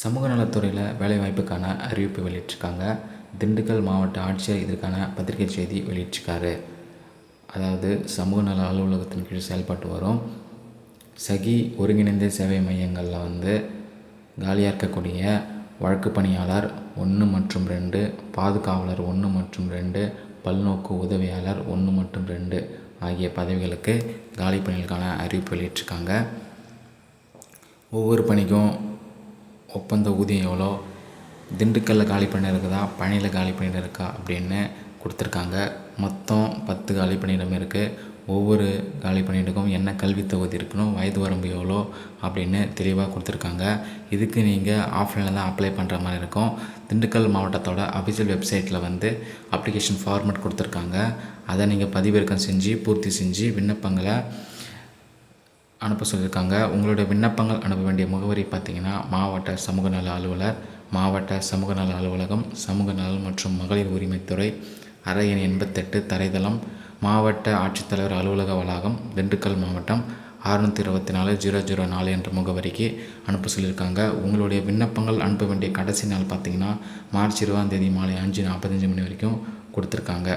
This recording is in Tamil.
சமூக நலத்துறையில் வேலைவாய்ப்புக்கான அறிவிப்பு வெளியிட்டிருக்காங்க. திண்டுக்கல் மாவட்ட ஆட்சியர் இதற்கான பத்திரிகை செய்தி வெளியிட்டிருக்காரு. அதாவது சமூக நல அலுவலகத்தின் கீழ் செயல்பட்டு வரும். சகி ஒருங்கிணைந்த சேவை மையங்களில் வந்து காலியாக இருக்கக்கூடிய வழக்கு பணியாளர் ஒன்று மற்றும் ரெண்டு பாதுகாவலர் ஒன்று மற்றும் ரெண்டு பல்நோக்கு உதவியாளர் ஒன்று மற்றும் ரெண்டு ஆகிய பதவிகளுக்கு காலி பணிகளுக்கான அறிவிப்பு வெளியிட்டிருக்காங்க. ஒவ்வொரு பணிக்கும் ஒப்பந்த ஊதியம் எவ்வளோ? திண்டுக்கல்லில் காலி பண்ணி இருக்குதா பழனியில் காலி பண்ணிட்டு இருக்கா அப்படின்னு கொடுத்துருக்காங்க. மொத்தம் பத்து காலி பணியிடம் இருக்குது ஒவ்வொரு காலி பணியிடக்கும் என்ன கல்வி தகுதி இருக்கணும்? வயது வரம்பு எவ்வளோ? அப்படின்னு தெளிவாக கொடுத்துருக்காங்க. இதுக்கு நீங்கள் ஆஃப்லைனில் தான் அப்ளை பண்ணுற மாதிரி இருக்கும். திண்டுக்கல் மாவட்டத்தோட அஃபிஷியல் வெப்சைட்டில் வந்து அப்ளிகேஷன் ஃபார்மேட் கொடுத்துருக்காங்க. அதை நீங்கள் பதிவிறக்கம் செஞ்சு பூர்த்தி செஞ்சு விண்ணப்பங்களை அனுப்ப சொல்லியிருக்காங்க. உங்களுடைய விண்ணப்பங்கள் அனுப்ப வேண்டிய முகவரி பார்த்தீங்கன்னா மாவட்ட சமூக நல அலுவலர் மாவட்ட சமூக நல அலுவலகம் சமூக நலம் மற்றும் மகளிர் உரிமைத்துறை அறை எண் எண்பத்தெட்டு தரைதளம் மாவட்ட ஆட்சித்தலைவர் அலுவலக வளாகம் திண்டுக்கல் மாவட்டம் அறுநூற்றி இருபத்தி நாலு ஜீரோ ஜீரோ நாலு என்ற முகவரிக்கு அனுப்ப சொல்லியிருக்காங்க. உங்களுடைய விண்ணப்பங்கள் அனுப்ப வேண்டிய கடைசி நாள் பார்த்தீங்கன்னா மார்ச் இருபதாம் தேதி மாலை அஞ்சு நாற்பத்தஞ்சு மணி வரைக்கும் கொடுத்துருக்காங்க.